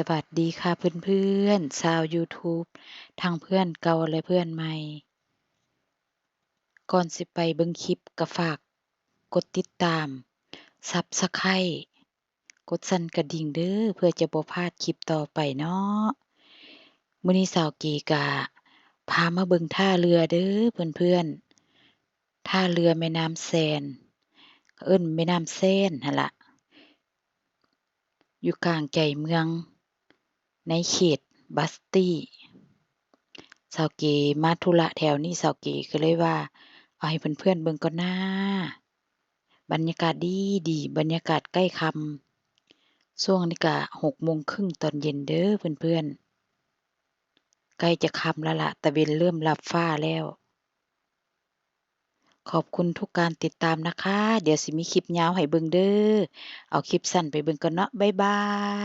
สวัสดีค่ะเพื่อนๆชาวยูทูบทั้งเพื่อนเก่าและเพื่อนใหม่ ก่อนสิไปเบิ่งคลิปก็ฝาก กดติดตาม Subscribe กดสั่นกระดิ่งเด้อเพื่อจะบ่พลาดคลิปต่อไปเนาะมื้อนี้สาวก๋ก็พามาเบิ่งท่าเรือเด้อเพื่อนๆท่าเรือแม่น้ำแซน เอิ้นแม่น้ำแซนหั้นล่ะอยู่กลางใจเมือง ในเขตบัสตี้สาวเกมาธุระแถวนี้สาวเกก็เลยว่า เอาให้เพื่อนๆเบิ่งก่อนนะบรรยากาศดีดีบรรยากาศใกล้ค่ำช่วงนี้ก็6โมงครึ่งตอนเย็นเด้อเพื่อนๆ ใกล้จะค่ำแล้วล่ะตะเวนเริ่มลับฟ้าแล้ว ขอบคุณทุกการติดตามนะคะ เดี๋ยวสิมีคลิปยาวให้เบิ่งเด้อ เอาคลิปสั้นไปเบิ่งก่อนเนาะบ๊ายบาย